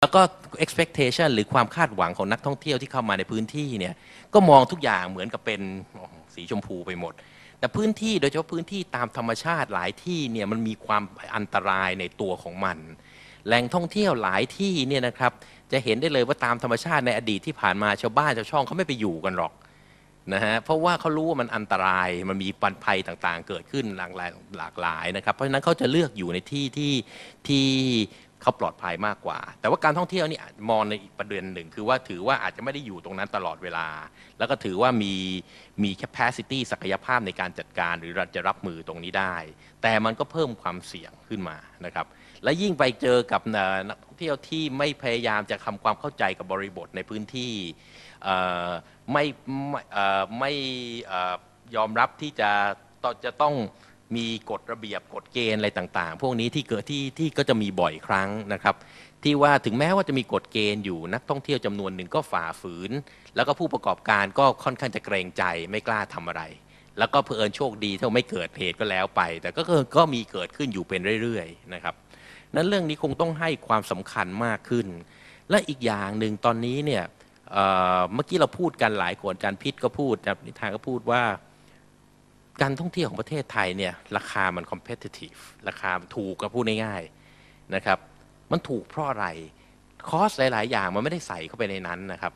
แล้วก็ expectation หรือความคาดหวังของนักท่องเที่ยวที่เข้ามาในพื้นที่เนี่ยก็มองทุกอย่างเหมือนกับเป็นสีชมพูไปหมด แต่พื้นที่โดยเฉพาะพื้นที่ตามธรรมชาติหลายที่เนี่ยมันมีความอันตรายในตัวของมัน แหล่งท่องเที่ยวหลายที่เนี่ยนะครับจะเห็นได้เลยว่าตามธรรมชาติในอดีตที่ผ่านมาชาวบ้านชาวช่องเขาไม่ไปอยู่กันหรอกนะฮะเพราะว่าเขารู้ว่ามันอันตรายมันมีปัญภัยต่างๆ เกิดขึ้นหลากหลายหลากหลายนะครับ เพราะฉะนั้นเขาจะเลือกอยู่ในที่ที่ที่ เขาปลอดภัยมากกว่า แต่ว่าการท่องเที่ยวนี่มองในอีกประเด็นหนึ่ง คือว่าถือว่าอาจจะไม่ได้อยู่ตรงนั้นตลอดเวลา แล้วก็ถือว่ามีมี capacity ศักยภาพในการจัดการหรือจะรับมือตรงนี้ได้ แต่มันก็เพิ่มความเสี่ยงขึ้นมานะครับและยิ่งไปเจอกับนักท่องเที่ยวที่ไม่พยายามจะทำความเข้าใจกับบริบทในพื้นที่ไม่ไม่ไม่ยอมรับที่จะจะต้อง มีกฎระเบียบกฎเกณฑ์อะไรต่างๆ พวกนี้ที่เกิดที่ที่ก็จะมีบ่อยครั้งนะครับ ที่ว่าถึงแม้ว่าจะมีกฎเกณฑ์อยู่นักท่องเที่ยวจำนวนหนึ่งก็ฝ่าฝืน แล้วก็ผู้ประกอบการก็ค่อนข้างจะเกรงใจไม่กล้าทำอะไร แล้วก็เพอิญโชคดีที่ไม่เกิดเหตุก็แล้วไป แต่ก็ก็มีเกิดขึ้นอยู่เป็นเรื่อยๆนะครับนั้นเรื่องนี้คงต้องให้ความสำคัญมากขึ้น และอีกอย่างหนึ่งตอนนี้เนี่ยเมื่อกี้เราพูดกันหลายคนกาจารย์พิษก็พูดนะนิทานก็พูดว่า การท่องเที่ยวของประเทศไทยเนี่ยราคามัน competitive ราคาถูกก็พูดง่ายๆนะครับมันถูกเพราะอะไรคอสหลาย ๆ อย่างมันไม่ได้ใส่เข้าไปในนั้นนะครับ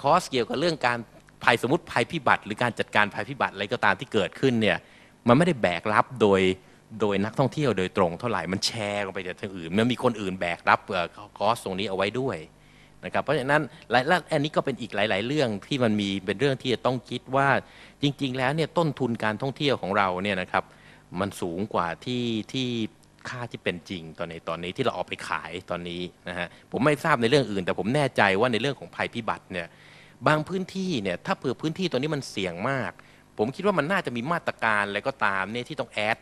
คอสเกี่ยวกับเรื่องการภัยสมมติภัยพิบัติหรือการจัดการภัยพิบัติอะไรก็ตามที่เกิดขึ้นเนี่ยมันไม่ได้แบกรับโดยโดยนักท่องเที่ยวโดยตรงเท่าไหร่มันแชร์ลงไปจากทางอื่น มันมีคนอื่นแบกรับคอสตรงนี้เอาไว้ด้วย นะครับเพราะฉะนั้นและอันนี้ก็เป็นอีกหลาย ๆ เรื่องที่มันมีเป็นเรื่องที่จะต้องคิดว่าจริง ๆ แล้วเนี่ยต้นทุนการท่องเที่ยวของเราเนี่ยนะครับมันสูงกว่าที่ที่ค่าที่เป็นจริงตอนในตอนนี้ที่เราออกไปขายตอนนี้นะฮะผมไม่ทราบในเรื่องอื่น แต่ผมแน่ใจว่าในเรื่องของภัยพิบัติเนี่ยบางพื้นที่เนี่ยถ้าเผื่อพื้นที่ตัวนี้มันเสี่ยงมาก ผมคิดว่ามันน่าจะมีมาตรการอะไรก็ตามเนี่ยที่ต้องแอด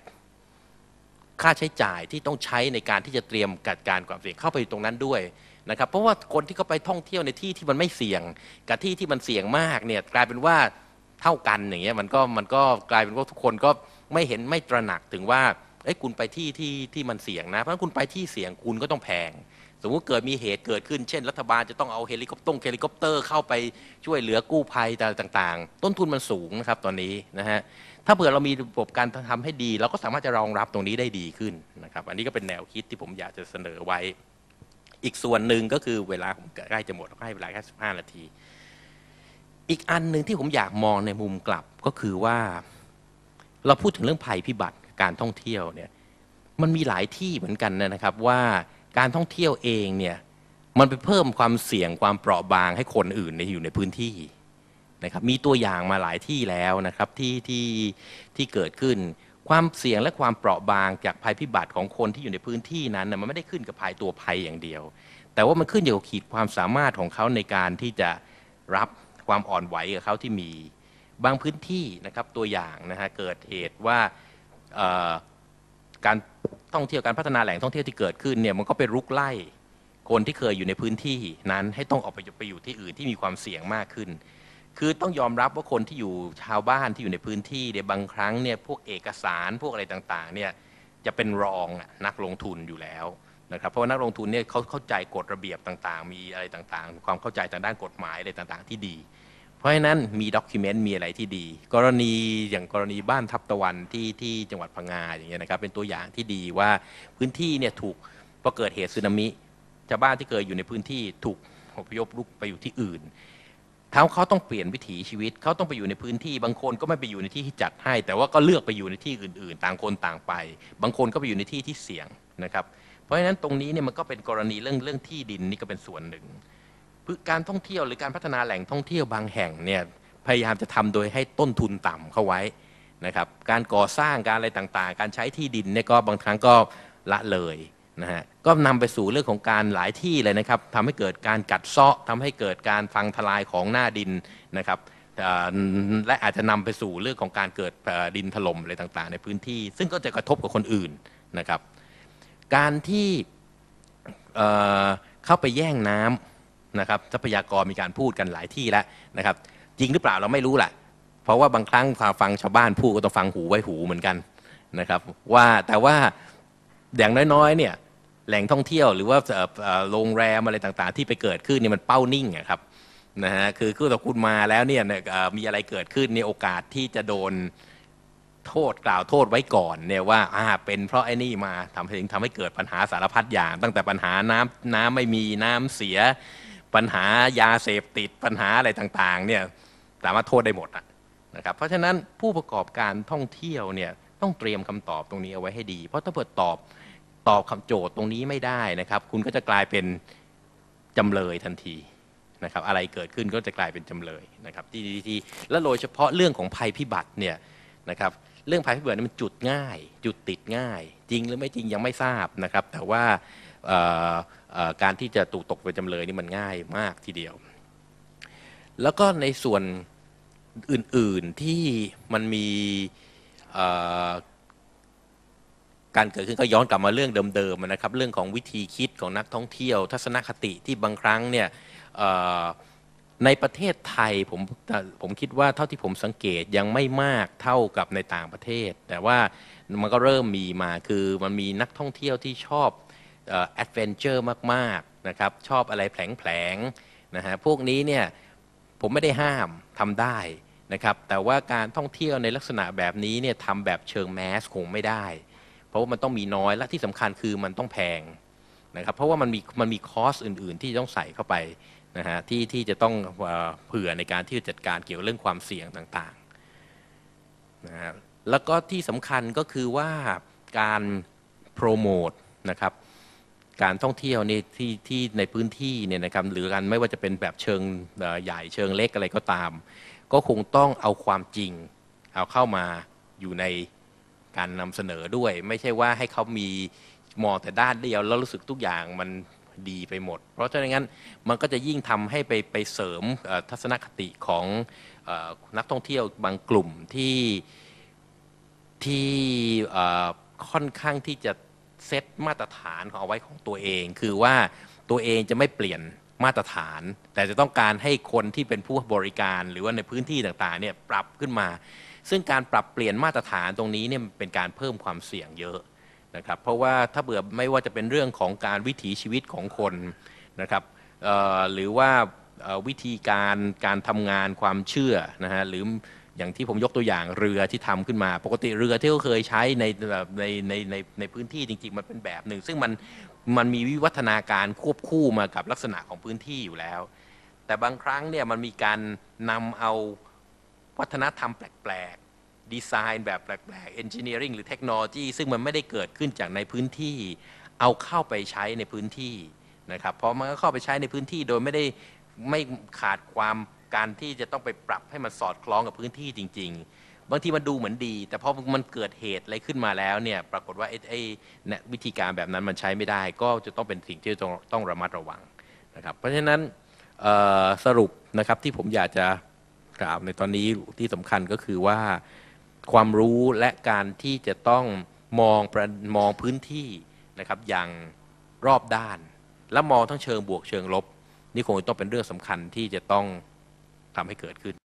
ค่าใช้จ่ายที่ต้องใช้ในการที่จะเตรียมจัดการความเสี่ยงเข้าไปตรงนั้นด้วย นะครับเพราะว่าคนที่เขาไปท่องเที่ยวในที่ที่มันไม่เสี่ยง กับที่ที่มันเสี่ยงมากเนี่ยกลายเป็นว่าเท่ากันอย่างเงี้ยมันก็มันก็กลายเป็นว่าทุกคนก็ไม่เห็นไม่ตระหนักถึงว่าเอ้ยคุณไปที่ที่ที่มันเสี่ยงนะเพราะคุณไปที่เสี่ยงคุณก็ต้องแพง สมมติเกิดมีเหตุเกิดขึ้นเช่น รัฐบาลจะต้องเอาเฮลิคอปเตอร์เฮลิคอปเตอร์เข้าไปช่วยเหลือกู้ภัยต่างๆ ต้นทุนมันสูงนะครับตอนนี้นะฮะถ้าเผื่อเรามีระบบการทำให้ดี เราก็สามารถจะรองรับตรงนี้ได้ดีขึ้นนะครับอันนี้ก็เป็นแนวคิดที่ผมอยากจะเสนอไว้ อีกส่วนหนึ่งก็คือเวลาผมใกล้จะหมดให้เวลาแค่สิบห้านาที อีกอันหนึ่งที่ผมอยากมองในมุมกลับก็คือว่า เราพูดถึงเรื่องภัยพิบัติการท่องเที่ยวเนี่ยมันมีหลายที่เหมือนกันนะครับว่าการท่องเที่ยวเองเนี่ยมันไปเพิ่มความเสี่ยงความเปราะบางให้คนอื่นในอยู่ในพื้นที่นะครับมีตัวอย่างมาหลายที่แล้วนะครับที่ที่ที่เกิดขึ้น ความเสี่ยงและความเปราะบางจากภัยพิบัติของคนที่อยู่ในพื้นที่นั้นมันไม่ได้ขึ้นกับภัยตัวภัยอย่างเดียว แต่ว่ามันขึ้นอยู่กับขีดความสามารถของเขาในการที่จะรับความอ่อนไหวกับเขาที่มี บางพื้นที่นะครับตัวอย่างนะฮะเกิดเหตุว่าการท่องเที่ยวการพัฒนาแหล่งท่องเที่ยวที่เกิดขึ้นเนี่ยมันก็ไปรุกไล่คนที่เคยอยู่ในพื้นที่นั้นให้ต้องออกไปไปอยู่ที่อื่นที่มีความเสี่ยงมากขึ้น คือต้องยอมรับว่าคนที่อยู่ชาวบ้านที่อยู่ในพื้นที่เนี่ยบางครั้งเนี่ยพวกเอกสารพวกอะไรต่างๆเนี่ยจะเป็นรองนักลงทุนอยู่แล้วนะครับเพราะว่านักลงทุนเนี่ยเขาเข้าใจกฎระเบียบต่างๆ มีอะไรต่างๆ ความเข้าใจทางด้านกฎหมายอะไรต่างๆ ที่ดี เพราะฉะนั้นมีด็อกิเมนต์มีอะไรที่ดี กรณีอย่างกรณีบ้านทับตะวันที่ที่จังหวัดพังงาอย่างเงี้ยนะครับเป็นตัวอย่างที่ดีว่าพื้นที่เนี่ยถูกพอเกิดเหตุสึนามิชาวบ้านที่เคยอยู่ในพื้นที่ถูกอพยพลุกไปอยู่ที่อื่น เขาเขาต้องเปลี่ยนวิถีชีวิต เขาต้องไปอยู่ในพื้นที่ บางคนก็ไม่ไปอยู่ในที่ที่จัดให้ แต่ว่าก็เลือกไปอยู่ในที่อื่น ๆ ต่างคนต่างไป บางคนก็ไปอยู่ในที่ที่เสี่ยงนะครับ เพราะฉะนั้นตรงนี้เนี่ยมันก็เป็นกรณีเรื่องเรื่องที่ดินนี่ก็เป็นส่วนหนึ่งการท่องเที่ยวหรือการพัฒนาแหล่งท่องเที่ยวบางแห่งเนี่ยพยายามจะทำโดยให้ต้นทุนต่ำเข้าไว้นะครับ การก่อสร้างการอะไรต่างๆ การใช้ที่ดินเนี่ยก็บางครั้งก็ละเลยนะฮะ ก็นำไปสู่เรื่องของการหลายที่เลยนะครับทำให้เกิดการกัดเซาะทำให้เกิดการฟังทลายของหน้าดินนะครับและอาจจะนำไปสู่เรื่องของการเกิดดินถล่มอะไรต่างๆ ในพื้นที่ ซึ่งก็จะกระทบกับคนอื่นนะครับ การที่เข้าไปแย่งน้ำนะครับทรัพยากรมีการพูดกันหลายที่แล้วนะครับ จริงหรือเปล่าเราไม่รู้แหละเพราะว่าบางครั้งฟังชาวบ้านพูดก็ต้องฟังหูไว้หูเหมือนกันนะครับ ว่าแต่ว่าอย่างน้อยๆเนี่ย แหล่งท่องเที่ยว หรือว่าโรงแรมอะไรต่างๆ ที่ไปเกิดขึ้นเนี่ยมันเป้านิ่งครับนะฮะคือคือถ้าคุณมาแล้วเนี่ยมีอะไรเกิดขึ้นในยโอกาสที่จะโดนโทษกล่าวโทษไว้ก่อนเนี่ยว่าอ่าเป็นเพราะไอ้นี่มาทำให้ถึงทำให้เกิดปัญหาสารพัดอย่าง ตั้งแต่ปัญหาน้ำน้ำไม่มีน้ำเสีย ปัญหายาเสพติดปัญหาอะไรต่างๆเนี่ยสามารถโทษได้หมดนะครับเพราะฉะนั้นผู้ประกอบการท่องเที่ยวเนี่ยต้องเตรียมคำตอบตรงนี้เอาไว้ให้ดี เพราะถ้าเกิดตอบ ตอบคำโจทย์ตรงนี้ไม่ได้นะครับ คุณก็จะกลายเป็นจำเลยทันทีนะครับ อะไรเกิดขึ้นก็จะกลายเป็นจำเลยนะครับที่ที่และโดยเฉพาะเรื่องของภัยพิบัติเนี่ยนะครับ เรื่องภัยพิบัตินี่มันจุดง่าย จุดติดง่าย จริงหรือไม่จริงยังไม่ทราบนะครับ แต่ว่าการที่จะถูกตกเป็นจำเลยนี่มันง่ายมากทีเดียว แล้วก็ในส่วนอื่นๆที่มันมี การเกิดขึ้นก็ย้อนกลับมาเรื่องเดิมๆนะครับ เรื่องของวิธีคิดของนักท่องเที่ยว ทัศนคติที่บางครั้งเนี่ยในประเทศไทยผมผมคิดว่าเท่าที่ผมสังเกตยังไม่มากเท่ากับในต่างประเทศ แต่ว่ามันก็เริ่มมีมาคือมันมีนักท่องเที่ยวที่ชอบแอดเวนเจอร์มากๆนะครับชอบอะไรแผลงๆนะฮะพวกนี้เนี่ยผมไม่ได้ห้ามทำได้นะครับแต่ว่าการท่องเที่ยวในลักษณะแบบนี้เนี่ยทำแบบเชิงแมสคงไม่ได้ เพราะว่ามันต้องมีน้อยและที่สำคัญคือมันต้องแพงนะครับเพราะว่ามันมีมันมีคอสอื่น ๆ ที่ต้องใส่เข้าไปนะฮะที่ที่จะต้องเผื่อในการที่จะจัดการเกี่ยวเรื่องความเสี่ยงต่างๆนะฮะแล้วก็ที่สำคัญก็คือว่าการโปรโมทนะครับการท่องเที่ยวนี่ที่ที่ในพื้นที่เนี่ยนะครับหรือกันไม่ว่าจะเป็นแบบเชิงใหญ่เชิงเล็กอะไรก็ตาม ก็คงต้องเอาความจริงเอาเข้ามาอยู่ใน การนำเสนอด้วย ไม่ใช่ว่าให้เขามีมองแต่ด้านเดียวแล้วรู้สึกทุกอย่างมันดีไปหมด เพราะฉะนั้นมันก็จะยิ่งทำให้ไปไปเสริมทัศนคติของอนักท่องเที่ยวบางกลุ่มที่ที่ค่อนข้างที่จะเซตมาตรฐานของเอาไว้ของตัวเอง คือว่าตัวเองจะไม่เปลี่ยนมาตรฐาน แต่จะต้องการให้คนที่เป็นผู้บริการ หรือว่าในพื้นที่ต่างๆเนี่ยปรับขึ้นมา ซึ่งการปรับเปลี่ยนมาตรฐานตรงนี้เนี่ยเป็นการเพิ่มความเสี่ยงเยอะนะครับเพราะว่าถ้าเบื่อไม่ว่าจะเป็นเรื่องของการวิถีชีวิตของคนนะครับหรือว่าวิธีการการทำงานความเชื่อนะฮะหรืออย่างที่ผมยกตัวอย่างเรือที่ทำขึ้นมา ปกติเรือที่เขาเคยใช้ในในในในในพื้นที่จริง ๆ มันเป็นแบบหนึ่ง ซึ่งมันมันมีวิวัฒนาการควบคู่มากับลักษณะของพื้นที่อยู่แล้ว แต่บางครั้งเนี่ยมันมีการนำเอา วัฒนธรรมแปลกๆ ดีไซน์แบบแปลกๆ engineering หรือเทคโนโลยีซึ่งมันไม่ได้เกิดขึ้นจากในพื้นที่เอาเข้าไปใช้ในพื้นที่นะครับเพราะมันก็เข้าไปใช้ในพื้นที่โดยไม่ได้ไม่ขาดความการที่จะต้องไปปรับให้มันสอดคล้องกับพื้นที่จริง ๆ บางทีมันดูเหมือนดี แต่พอมันเกิดเหตุอะไรขึ้นมาแล้วเนี่ยปรากฏว่าไอ้ไอ้เนี่ยวิธีการแบบนั้นมันใช้ไม่ได้ ก็จะต้องเป็นสิ่งที่ต้องต้องระมัดระวังนะครับเพราะฉะนั้นสรุปนะครับที่ผมอยากจะ กล่าวในตอนนี้ที่สำคัญก็คือว่าความรู้และการที่จะต้องมองประมองพื้นที่นะครับอย่างรอบด้าน และมองทั้งเชิงบวกเชิงลบ นี่คงต้องเป็นเรื่องสำคัญที่จะต้องทำให้เกิดขึ้น